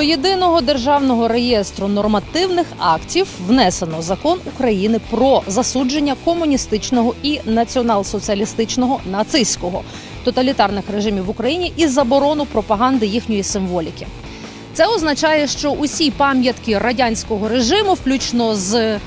До єдиного державного реєстру нормативних актів внесено закон України про засудження комуністичного і націонал-соціалістичного нацистського тоталітарних режимів в Україні і заборону пропаганди їхньої символіки. Це означає, що усі пам'ятки радянського режиму, включно з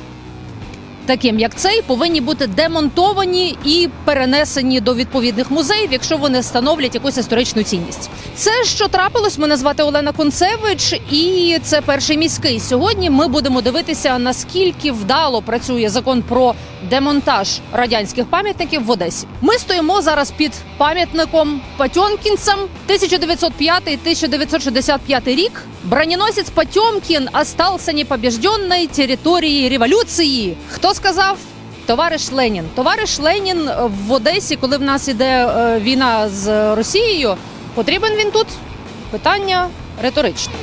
таким як цей, повинні бути демонтовані і перенесені до відповідних музеїв, якщо вони становлять якусь історичну цінність. Це що трапилось. Мене звати Олена Концевич, і це перший міський. Сьогодні ми будемо дивитися, наскільки вдало працює закон про демонтаж радянських пам'ятників в Одесі. Ми стоїмо зараз під пам'ятником Патьомкінцям 1905-1965 рік. Броненосець Потемкин остался непобежденной території революції. Хто сказав? Товариш Ленін. Товариш Ленін в Одесі, коли в нас іде е, війна з Росією, потрібен він тут? Питання риторичне.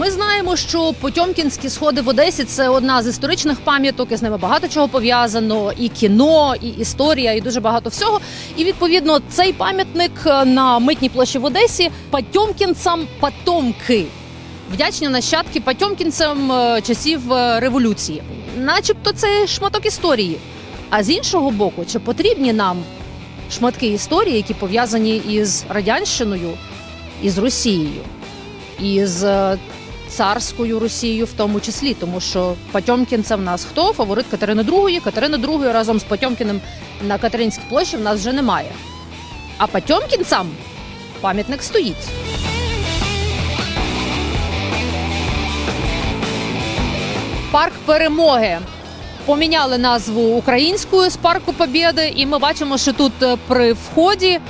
Ми знаємо, що Потьомкінські сходи в Одесі це одна з історичних пам'яток, і з ними багато чого пов'язано, і кіно, і історія, і дуже багато всього. І відповідно цей пам'ятник е, на митній площі в Одесі Потьомкінцям потомки. Вдячні нащадки Потьомкінцям е, часів е, революції, начебто це шматок історії. А з іншого боку, чи потрібні нам шматки історії, які пов'язані із радянщиною, із Росією, із царською Росією, в тому числі, тому що Потьомкін це в нас хто? Фаворит Катерини II. Катерини II разом з Потьомкіним на Катеринській площі в нас вже немає. А Потьомкінцям пам'ятник стоїть. Парк перемоги. Поміняли назву українською з парку Побєди, і ми бачимо, що тут е, при вході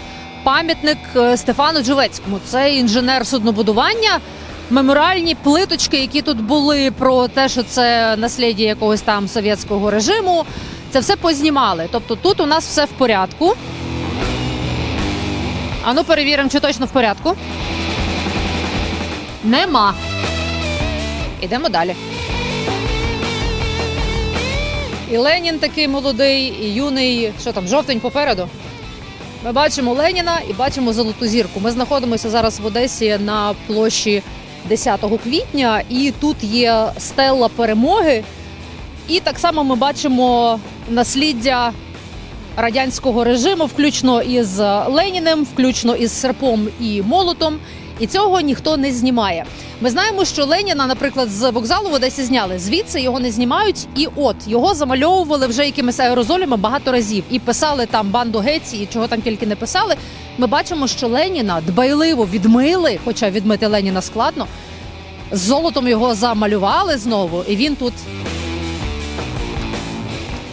пам'ятник е, Стефану Джувецькому. Це інженер суднобудування. Меморіальні плиточки, які тут були про те, що це наслідя якогось там совєтського режиму. Це все познімали. Тобто тут у нас все в порядку. А ну перевіримо, чи точно в порядку. Нема. Ідемо далі. І Ленін такий молодий, і юний, що там, жовтень попереду. Ми бачимо Леніна і бачимо золоту зірку. Ми знаходимося зараз в Одесі на площі 10 квітня, і тут є стела перемоги. І так само ми бачимо насліддя радянського режиму, включно із Леніним, включно із серпом і молотом. І цього ніхто не знімає. Ми знаємо, що Леніна, наприклад, з вокзалу в Одесі зняли. Звідси його не знімають. І от його замальовували вже якимись аерозолями багато разів і писали там банду геці, і чого там тільки не писали. Ми бачимо, що Леніна дбайливо відмили, хоча відмити Леніна складно. З золотом його замалювали знову, і він тут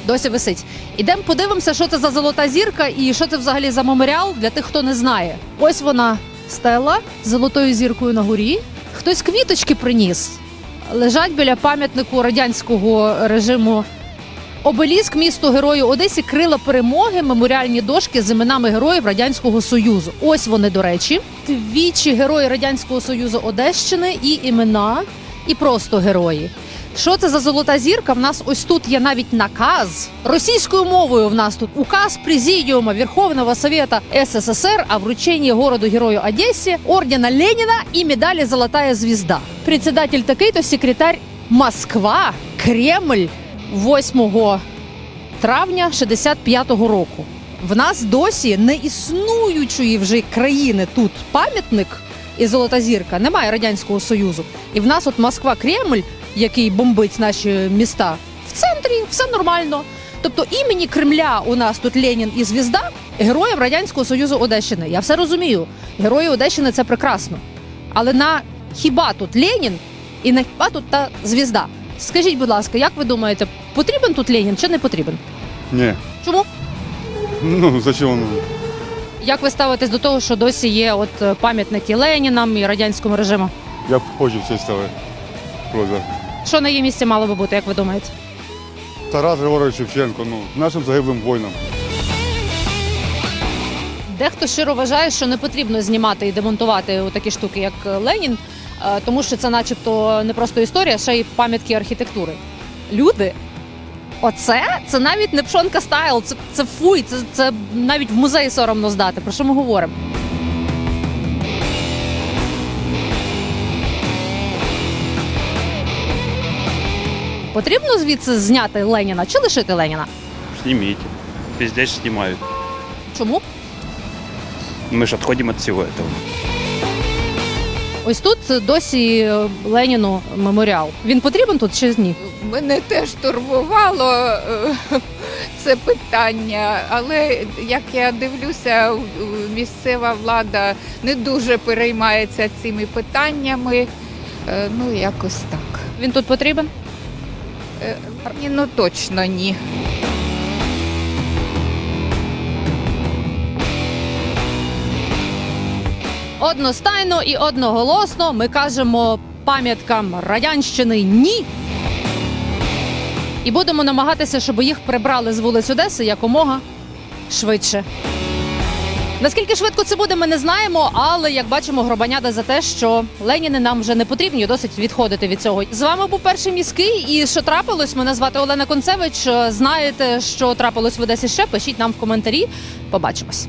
досі висить. Ідемо подивимося, що це за золота зірка і що це взагалі за меморіал для тих, хто не знає. Ось вона стела з золотою зіркою на горі. Хтось квіточки приніс. Лежать біля пам'ятнику радянського режиму. Обеліск місту герою Одесі крила перемоги, меморіальні дошки з іменами героїв радянського союзу. Ось вони, до речі, двічі герої радянського союзу Одещини і імена, і просто герої. Що це за золота зірка? В нас ось тут є навіть наказ російською мовою. В нас тут указ Президиума Верховного Совета СССР о вручении городу-герою Одесі ордена Леніна і медалі Золотая звізда. Председатель такий-то секретар Москва, Кремль 8 травня 65-го року. В нас досі не існуючої вже країни тут пам'ятник і золота зірка. Немає радянського союзу. І в нас от Москва, Кремль, який бомбить наші міста, в центрі все нормально. Тобто імені Кремля у нас тут Ленін і звізда героїв радянського союзу Одещини. Я все розумію. Герої Одещини це прекрасно. Але на хіба тут Ленін і на хіба тут та звізда? Скажіть, будь ласка, як ви думаєте, потрібен тут Ленін чи не потрібен? Не. Чому? Ну, зачем он? Як ви ставитесь до того, що досі є от пам'ятники Ленінам і радянському режиму? Я б позже все ставив. Просто. Що на її місці мало би бути, як ви думаєте? Тарас Григорович Шевченко, ну, нашим загиблим воїнам. Дехто щиро вважає, що не потрібно знімати і демонтувати такі штуки, як Ленін, е, тому що це, начебто, не просто історія, а ще й пам'ятки архітектури. Люди. Оце це навіть не пшонка стайл, це, це фуй, це, це навіть в музеї соромно здати. Про що ми говоримо? Потрібно звідси зняти Леніна чи лишити Леніна? Снимите. Везде же снимают. Чому? Мы же отходим от всего этого. Ось тут досі е, Леніну меморіал. Він потрібен тут чи ні? Мене теж турбувало е, це питання, але як я дивлюся, у- у- місцева влада не дуже переймається цими питаннями. Е, Ну, якось так. Він тут потрібен? Е, Ні, ну точно ні. Одностайно і одноголосно ми кажемо пам'яткам радянщини ні. І будемо намагатися, щоб їх прибрали з вулиць Одеси якомога швидше. Наскільки швидко це буде, ми не знаємо, але як бачимо, гробаняда за те, що Леніни нам вже не потрібні, досить відходити від цього. З вами був перший міський. І що трапилось? Мене звати Олена Концевич. Знаєте, що трапилось в Одесі ще? Пишіть нам в коментарі. Побачимось.